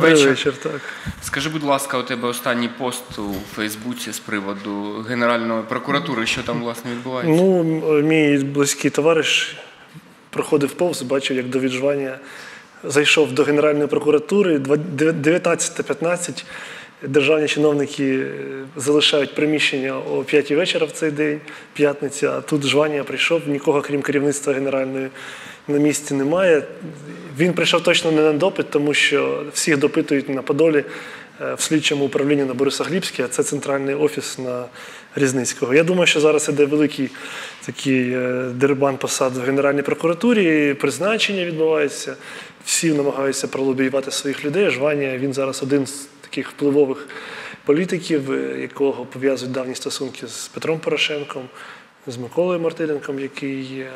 Добрий вечір. вечір, так. Скажи, будь ласка, у тебе останній пост у Фейсбуці з приводу Генеральної прокуратури, що там власне відбувається? Ну, мій близький товариш проходив повз, бачив, як до віджвання зайшов до Генеральної прокуратури. Два- дев- 19.15 державні чиновники е, залишають приміщення о 5 вечора в цей день, п'ятниця, а тут жвання прийшов, нікого, крім керівництва Генеральної, на місці немає. Він прийшов точно не на допит, тому що всіх допитують на Подолі е, в слідчому управлінні на Борисоглібській, а це центральний офіс на Різницького. Я думаю, що зараз іде великий такий е, дерибан посад в Генеральній прокуратурі, призначення відбувається. Всі намагаються пролобіювати своїх людей. Жванія він зараз один з таких впливових політиків, е, якого пов'язують давні стосунки з Петром Порошенком, з Миколою Мартиненком, який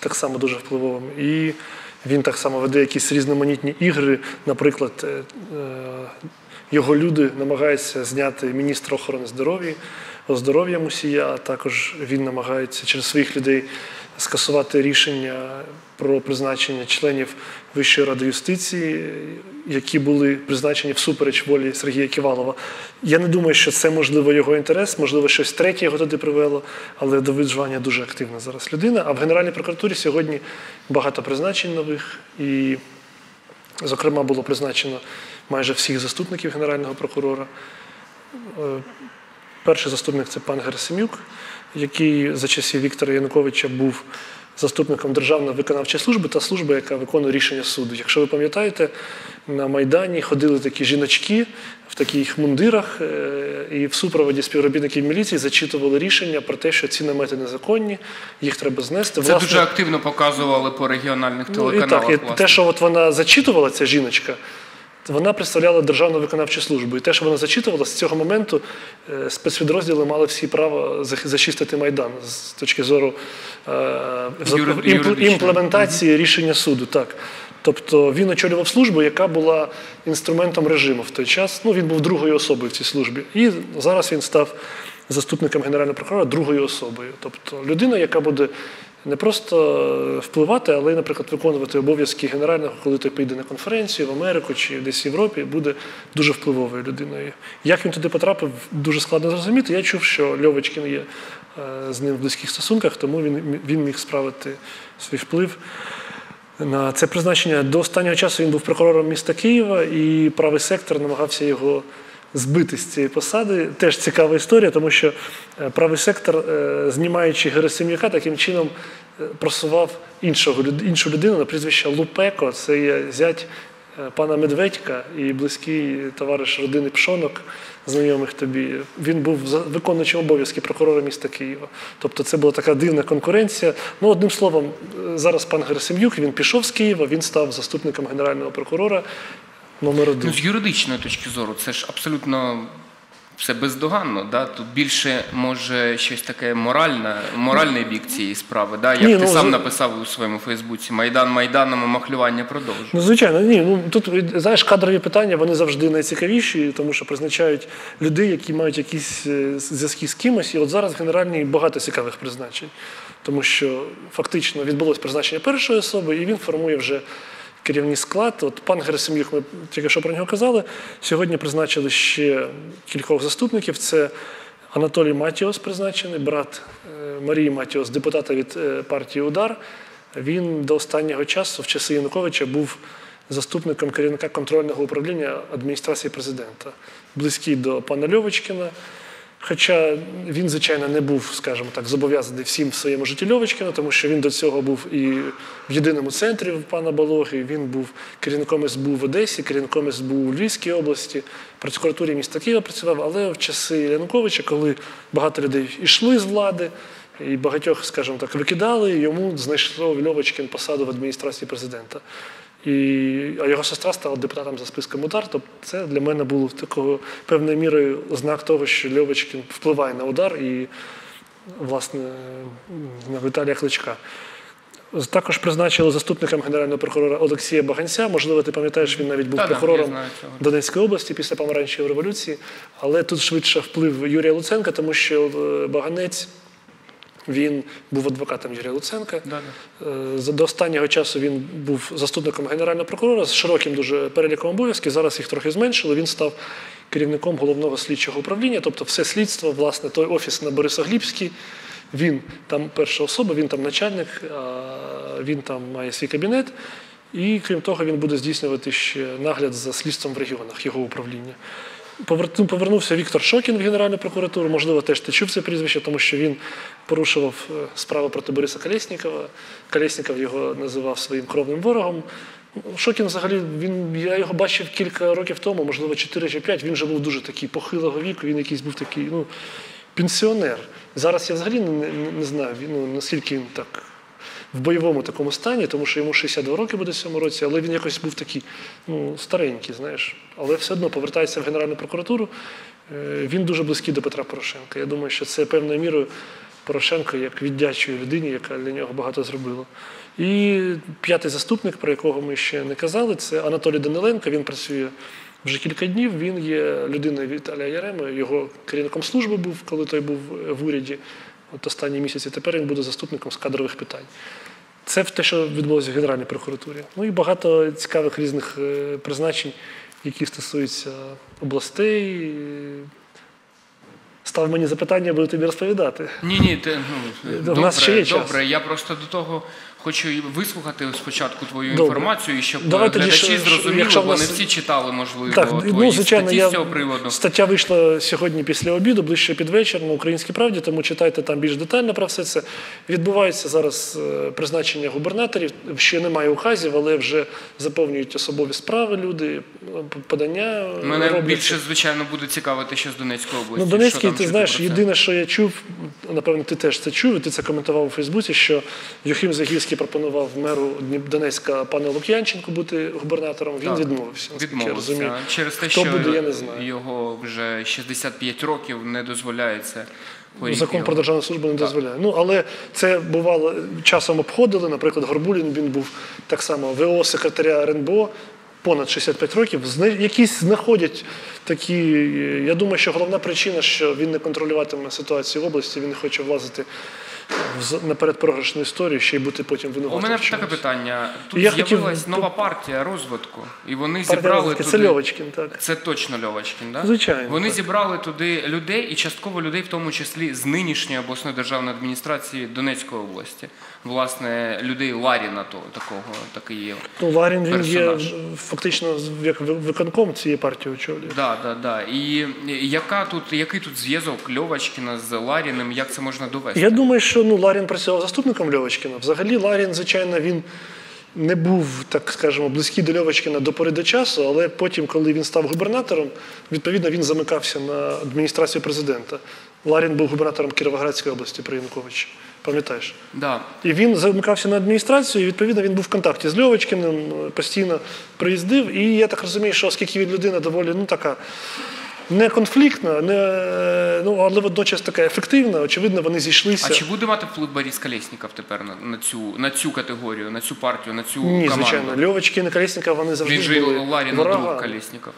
так само дуже впливовим. І він так само веде якісь різноманітні ігри. Наприклад, е, е, його люди намагаються зняти міністра охорони здоров'я, здоров'я Мусія, а також він намагається через своїх людей скасувати рішення про призначення членів Вищої ради юстиції, які були призначені всупереч волі Сергія Ківалова. Я не думаю, що це можливо його інтерес, можливо, щось третє його туди привело, але Давид Жваня дуже активна зараз людина. А в Генеральній прокуратурі сьогодні багато призначень нових і Зокрема, було призначено майже всіх заступників Генерального прокурора. Е, Перший заступник це пан Герасимюк, який за часів Віктора Януковича був заступником Державної виконавчої служби та служби, яка виконує рішення суду. Якщо ви пам'ятаєте, на Майдані ходили такі жіночки в таких мундирах е, і в супроводі співробітників міліції зачитували рішення про те, що ці намети незаконні, їх треба знести. Це дуже активно показували по регіональних Ну, і телеканалах. так, і власне. те, що от вона зачитувала, ця жіночка, вона представляла Державну виконавчу службу. І те, що вона зачитувала, з цього моменту е, спецпідрозділи мали всі право зачистити Майдан з точки зору е, імплементації рішення суду. Так. Тобто він очолював службу, яка була інструментом режиму в той час. Ну, він був другою особою в цій службі. І зараз він став заступником генерального прокурора другою особою. Тобто людина, яка буде не просто впливати, але й, наприклад, виконувати обов'язки генерального, коли той поїде на конференцію в Америку чи десь в Європі, буде дуже впливовою людиною. Як він туди потрапив, дуже складно зрозуміти. Я чув, що Льовочкін є е, з ним в близьких стосунках, тому він, він міг справити свій вплив. На це призначення до останнього часу він був прокурором міста Києва, і правий сектор намагався його збити з цієї посади. Теж цікава історія, тому що е, правий сектор, е, знімаючи Герасим'яка, таким чином е, просував іншого, іншу людину на прізвище Лупеко. Це є зять пана Медведька і близький товариш родини Пшонок, знайомих тобі. Він був виконуючим обов'язки прокурора міста Києва. Тобто це була така дивна конкуренція. Ну, одним словом, зараз пан Герасим'юк він пішов з Києва, він став заступником генерального прокурора номер один. Ну, з юридичної точки зору, це ж абсолютно все бездоганно. Да? Тут більше може щось таке моральне, моральний бік цієї справи. Да? Як Ні, ти ну, сам з- написав у своєму Фейсбуці, Майдан Майданом, а махлювання продовжує. Ну, звичайно, ні. Ну тут знаєш, кадрові питання вони завжди найцікавіші, тому що призначають людей, які мають якісь е, зв'язки з кимось. І от зараз в генеральній багато цікавих призначень, тому що фактично відбулось призначення першої особи, і він формує вже керівний склад. От пан Герасим'юк, ми тільки що про нього казали. Сьогодні призначили ще кількох заступників. Це Анатолій Матіос призначений, брат е, Марії Матіос, депутата від е, партії Удар. Він до останнього часу, в часи Януковича, був заступником керівника контрольного управління адміністрації президента, близький до пана Льовочкіна. Хоча він, звичайно, не був, скажімо так, зобов'язаний всім в своєму житті Льовочкіна, тому що він до цього був і в єдиному центрі в пана Балоги, він був керівником СБУ в Одесі, керівником СБУ у Львівській області, в прокуратурі міста Києва працював, але в часи Януковича, коли багато людей йшли з влади, і багатьох, скажімо так, викидали, йому знайшло Льовочкін посаду в адміністрації президента. І, а його сестра стала депутатом за списком удар. Тобто це для мене було такого певною мірою знак того, що Льовочкін впливає на удар і, власне, на Віталія Кличка. Також призначили заступником генерального прокурора Олексія Баганця. Можливо, ти пам'ятаєш, він навіть був Та-да, прокурором знаю. Донецької області після помаранчевої революції. Але тут швидше вплив Юрія Луценка, тому що е, Баганець Він був адвокатом Юрія Луценка. Да, Е, До останнього часу він був заступником генерального прокурора з широким дуже переліком обов'язків. Зараз їх трохи зменшили. Він став керівником головного слідчого управління, тобто все слідство, власне, той офіс на Борисоглібській. Він там перша особа, він там начальник, він там має свій кабінет. І крім того, він буде здійснювати ще нагляд за слідством в регіонах його управління. Повернувся Віктор Шокін в Генеральну прокуратуру. Можливо, теж ти чув це прізвище, тому що він порушував е, справу проти Бориса Колєснікова. Колєсніков його називав своїм кровним ворогом. Шокін взагалі, він, я його бачив кілька років тому, можливо, 4 чи 5. Він вже був дуже такий похилого віку, він якийсь був такий, ну, пенсіонер. Зараз я взагалі не, не, не знаю, ну, наскільки він так в бойовому такому стані, тому що йому 62 роки буде в цьому році, але він якось був такий ну, старенький, знаєш. Але все одно повертається в Генеральну прокуратуру. Е, Він дуже близький до Петра Порошенка. Я думаю, що це певною мірою Порошенко як віддячує людині, яка для нього багато зробила. І п'ятий заступник, про якого ми ще не казали, це Анатолій Даниленко. Він працює вже кілька днів. Він є людиною Віталія Ярема, його керівником служби був, коли той був в уряді. От останні місяці. Тепер він буде заступником з кадрових питань. Це те, що відбулося в Генеральній прокуратурі. Ну і багато цікавих різних е, призначень, які стосуються областей. Став мені запитання, буду тобі розповідати. Ні, ні, ти, ну, В добре, нас ще є час. добре. Я просто до того хочу вислухати спочатку твою Добре. інформацію, щоб Давай тоді, глядачі зрозуміли, вони нас- всі читали, можливо, Так, твої ну звичайно, статті я з цього приводу. стаття вийшла сьогодні після обіду, ближче під вечір на українській правді, тому читайте там більш детально про все це. Відбувається зараз е, призначення губернаторів. Ще немає указів, але вже заповнюють особові справи люди, е, подання. Мене робляться. більше, звичайно, буде цікавити, що з Донецької області. Ну, Що Донецький, там ти знаєш, єдине, що я чув, напевно, ти теж це чув, і ти це коментував у Фейсбуці, що Юхим Загірський пропонував меру Донецька пану Лук'янченку бути губернатором. Він Так, відмовився. наскільки я розумію. Через те, Хто що буде, я не знаю. його вже 65 років не дозволяється. Закон про державну службу не дозволяє. Ну але це бувало часом обходили. Наприклад, Горбулін він був так само ВО секретаря РНБО. Понад 65 років, якісь знаходять такі. Я думаю, що головна причина, що він не контролюватиме ситуацію в області, він не хоче влазити наперед програшну історію, ще й бути потім У мене таке питання. Тут Я хотів- нова партія розвитку, і вони Партія зібрали розвитки, туди. Це Льовочкін, так. Це точно Льовочкін, да? Звичайно, Вони так. зібрали туди людей і частково людей, в тому числі з нинішньої обласної державної адміністрації Донецької області. Власне, людей Ларіна то, такого, такий є. Ну, Ларін він є фактично як ви- виконком цієї партії очолює. Да, да, да. І яка тут, який тут зв'язок Льовочкіна з Ларіним, як це можна довести? Я думаю, що ну, Ларін працював заступником Льовочкіна. Взагалі, Ларін, звичайно, він не був, так скажемо, близький до Льовочкіна до пори до часу, але потім, коли він став губернатором, відповідно він замикався на адміністрацію президента. Ларін був губернатором Кіровоградської області при Януковичі. Пам'ятаєш? Да. І він замикався на адміністрацію, і відповідно він був в контакті з Льовочкіним, постійно приїздив. І я так розумію, що оскільки він людина доволі ну, така не конфліктна, не, ну, але водночас така ефективна, очевидно, вони зійшлися. А чи буде мати вплив Борис Колєсніков тепер на, на, цю, на цю категорію, на цю партію, на цю Ні, команду? звичайно. Льовочкін і Колєсніков, вони завжди Він же були Ларіна друг. Колєсніков.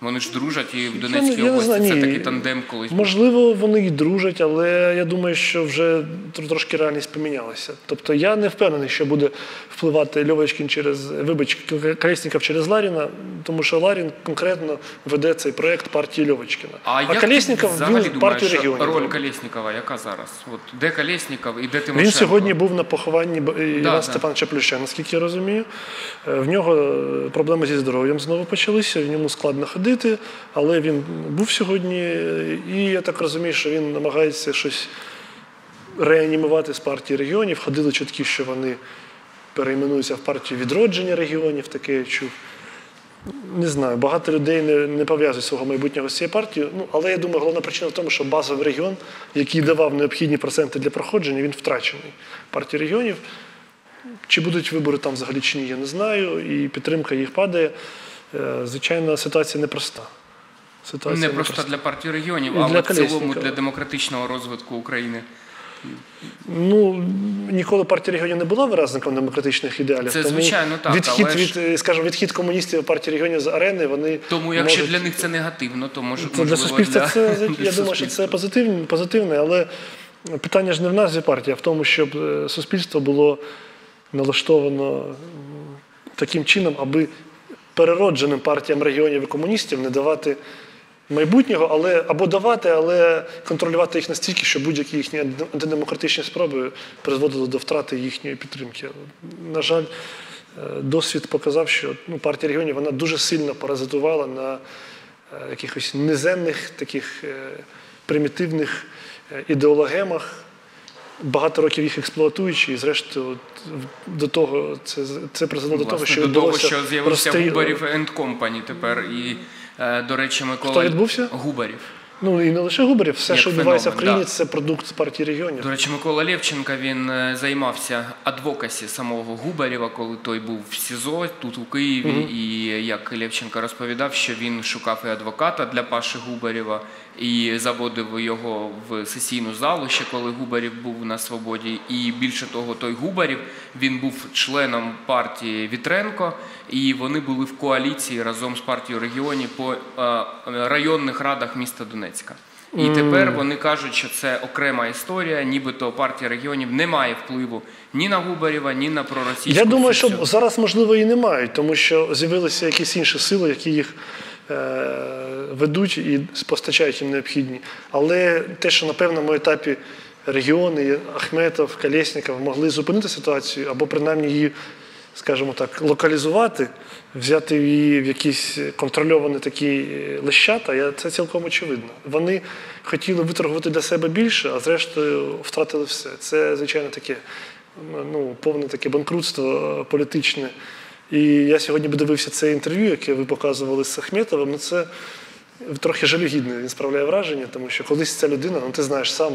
Вони ж дружать і в Донецькій не- я не області знаю, це такий тандем колись. Можливо, вони і дружать, але я думаю, що вже трошки реальність помінялася. Тобто я не впевнений, що буде впливати Льовочкін через вибач Колєсніков через Ларіна, тому що Ларін конкретно веде цей проект партії Льовочкіна. А, як Колєсніков він партію регіонів. роль. Колєснікова яка зараз? От де Колєсніков і де Тимошенко? Він сьогодні був на похованні Б- Івана да. Степановича Плюща, наскільки я розумію. Е, В нього е, проблеми зі здоров'ям знову почалися, в ньому складно ходити, але він був сьогодні, і я так розумію, що він намагається щось реанімувати з партії регіонів. Ходили чутки, що вони перейменуються в партію відродження регіонів, таке я чув. Не знаю, багато людей не, не пов'язують свого майбутнього з цією партією. Ну, але я думаю, головна причина в тому, що базовий регіон, який давав необхідні проценти для проходження, він втрачений. Партії регіонів. Чи будуть вибори там взагалі чи ні, я не знаю. І підтримка їх падає. Е, Звичайно, ситуація непроста. Ситуація Не просто для партії регіонів, для але в цілому для демократичного розвитку України. Ну, ніколи партія регіонів не була виразником демократичних ідеалів. Це тому звичайно так, Відхід але від, е, скажімо, відхід комуністів партії регіонів з арени, вони Тому якщо можуть... для них це негативно, то може Це для суспільства для, це для я думаю, що це позитивне, позитивне, але питання ж не в назві партії, а в тому, щоб е, суспільство було налаштовано таким чином, аби переродженим партіям регіонів і комуністів не давати майбутнього, але або давати, але контролювати їх настільки, що будь-які їхні антидемократичні спроби призводили до втрати їхньої підтримки. На жаль, е, досвід показав, що ну, партія регіонів вона дуже сильно паразитувала на е, якихось низенних таких е, примітивних ідеологемах, багато років їх експлуатуючи, і зрештою до того це, це призвело до того, що до того, що з'явився Губарів Енд Company тепер. І, е, до речі, Микола Хто відбувся? Губарів. Ну і не лише Губарів, все, Як що відбувається в країні, да. це продукт партії регіонів. До речі, Микола Лєвченка він е, займався адвокасі самого Губарєва, коли той був в СІЗО тут у Києві. І як Лєвченка розповідав, що він шукав і адвоката для Паши Губарєва і заводив його в сесійну залу, ще коли Губарєв був на свободі. І більше того, той Губарєв він був членом партії Вітренко, і вони були в коаліції разом з партією регіонів по е, районних радах міста Донецька. І тепер вони кажуть, що це окрема історія, нібито партія регіонів не має впливу ні на Губарєва, ні на проросійську. Я думаю, що зараз, можливо, і не мають, тому що з'явилися якісь інші сили, які їх ведуть і постачають їм необхідні. Але те, що на певному етапі регіони, Ахметов, Колєсніков могли зупинити ситуацію або принаймні її, скажімо так, локалізувати, взяти її в якісь контрольовані такі лещата, це цілком очевидно. Вони хотіли виторгувати для себе більше, а зрештою втратили все. Це, звичайно, таке ну, повне таке банкрутство е, політичне. І я сьогодні би дивився це інтерв'ю, яке ви показували з Ахметовим. Ну, це трохи жалюгідне, він справляє враження, тому що колись ця людина, ну ти знаєш сам,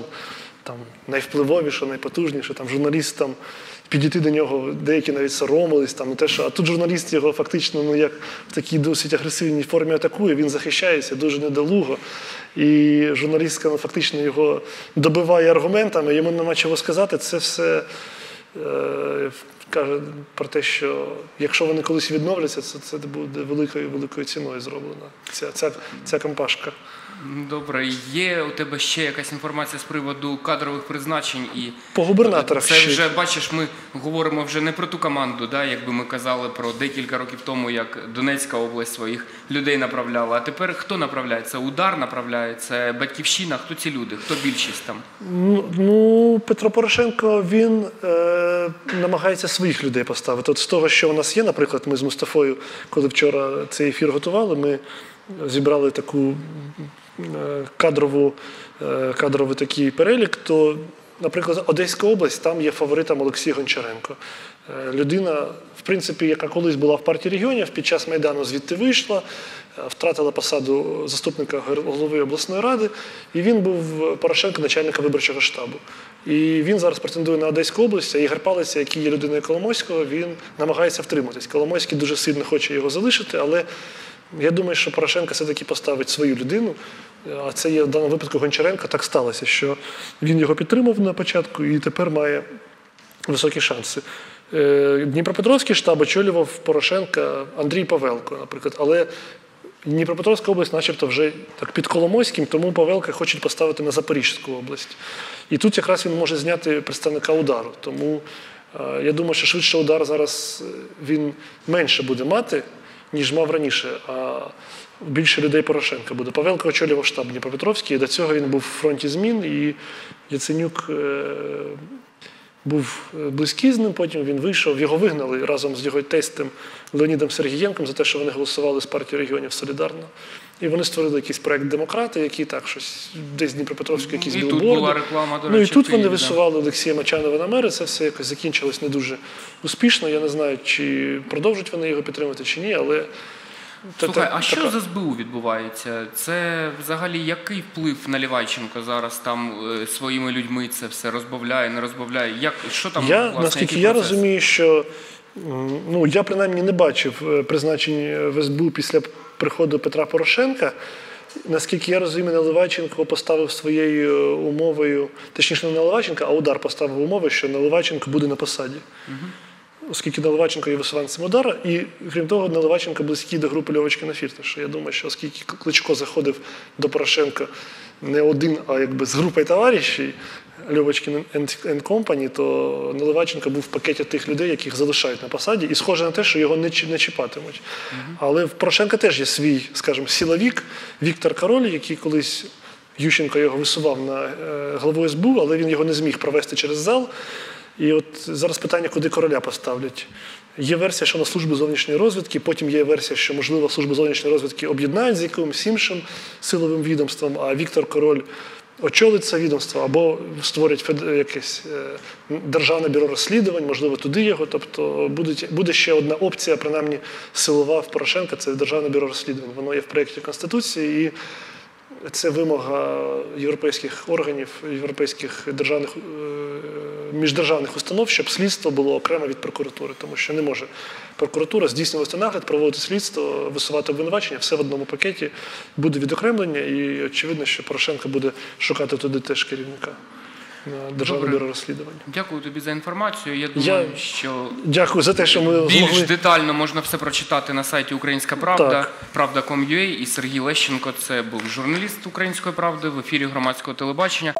там найвпливовіша, найпотужніша, там журналіст там. Підійти до нього, деякі навіть соромились, там, те, що, а тут журналіст його фактично ну, як в такій досить агресивній формі атакує, він захищається дуже недолуго. І журналістка ну, фактично його добиває аргументами, йому нема чого сказати. Це все каже про те, що якщо вони колись відновляться, це, це буде великою великою ціною зроблена. Ця, ця, ця компашка. Добре, є у тебе ще якась інформація з приводу кадрових призначень і По губернаторах Це ще. вже бачиш, ми говоримо вже не про ту команду, да, якби ми казали про декілька років тому, як Донецька область своїх людей направляла. А тепер хто направляє? Це удар направляє, це батьківщина. Хто ці люди? Хто більшість там? Ну, ну, Петро Порошенко він е, намагається своїх людей поставити. От з того, що у нас є, наприклад, ми з Мустафою, коли вчора цей ефір готували, ми зібрали таку е, кадрову, е, кадровий такий перелік, то, наприклад, Одеська область, там є фаворитом Олексій Гончаренко. Е, Людина, в принципі, яка колись була в партії регіонів, під час Майдану звідти вийшла, втратила посаду заступника голови обласної ради, і він був Порошенко начальника виборчого штабу. І він зараз претендує на Одеську область, а Ігор Палець, який є людиною Коломойського, він намагається втриматись. Коломойський дуже сильно хоче його залишити, але я думаю, що Порошенко все-таки поставить свою людину. А це є в даному випадку Гончаренко. Так сталося, що він його підтримав на початку і тепер має високі шанси. Е, Дніпропетровський штаб очолював Порошенка Андрій Павелко, наприклад. Але Дніпропетровська область, начебто, вже так під Коломойським, тому Павелка хочуть поставити на Запорізьку область. І тут якраз він може зняти представника удару. Тому е, я думаю, що швидше удар зараз е, він менше буде мати, ніж мав раніше. А більше людей Порошенка буде. Павелко очолював штаб Дніпропетровський, і до цього він був в фронті змін, і Яценюк е, був е, близький з ним, потім він вийшов, його вигнали разом з його тестем Леонідом Сергієнком за те, що вони голосували з партією регіонів солідарно. І вони створили якийсь проект демократи, який так щось десь Дніпропетровський якісь І тут була реклама, до Ну і тут вони да. висували Олексія Мачанова на мери. Це все якось закінчилось не дуже успішно. Я не знаю, чи продовжать вони його підтримати, чи ні, але Слухай, а що з СБУ відбувається? Це взагалі який вплив на Лівайченко зараз там е, своїми людьми це все розбавляє, не розбавляє? Як що там Я власне, наскільки я розумію, що ну я принаймні не бачив е, призначень в СБУ після приходу Петра Порошенка. Наскільки я розумію, Наливайченко поставив своєю е, умовою, точніше, не Наливайченко, а удар поставив умови, що Наливайченко буде на посаді. Оскільки Наливайченко є висуванцем удара, і крім того, Наливайченко близький до групи Льовочкина Фірташа. Я думаю, що оскільки Кличко заходив до Порошенка не один, а якби з групою товаришів and Company, то Наливайченко був в пакеті тих людей, яких залишають на посаді, і схоже на те, що його не, чіпатимуть. Але в Порошенка теж є свій, скажімо, силовік Віктор Король, який колись Ющенко його висував на е, главу СБУ, але він його не зміг провести через зал. І от зараз питання, куди короля поставлять. Є версія, що на службу зовнішньої розвідки, потім є версія, що, можливо, службу зовнішньої розвідки об'єднають з якимось іншим силовим відомством, а Віктор Король очолить це відомство або створять якесь е, державне бюро розслідувань, можливо, туди його. Тобто буде ще одна опція, принаймні силова в Порошенка це державне бюро розслідувань. Воно є в проєкті Конституції і це вимога європейських органів, європейських державних е, міждержавних установ, щоб слідство було окремо від прокуратури, тому що не може прокуратура здійснювати нагляд, проводити слідство, висувати обвинувачення, все в одному пакеті буде відокремлення, і очевидно, що Порошенко буде шукати туди теж керівника державне бюро розслідування. Дякую тобі за інформацію. Я думаю, Я- що Дякую за те, що ми більш змогли. детально можна все прочитати на сайті Українська Правда. Правда.com.ua і Сергій Лещенко. Це був журналіст Української правди в ефірі громадського телебачення.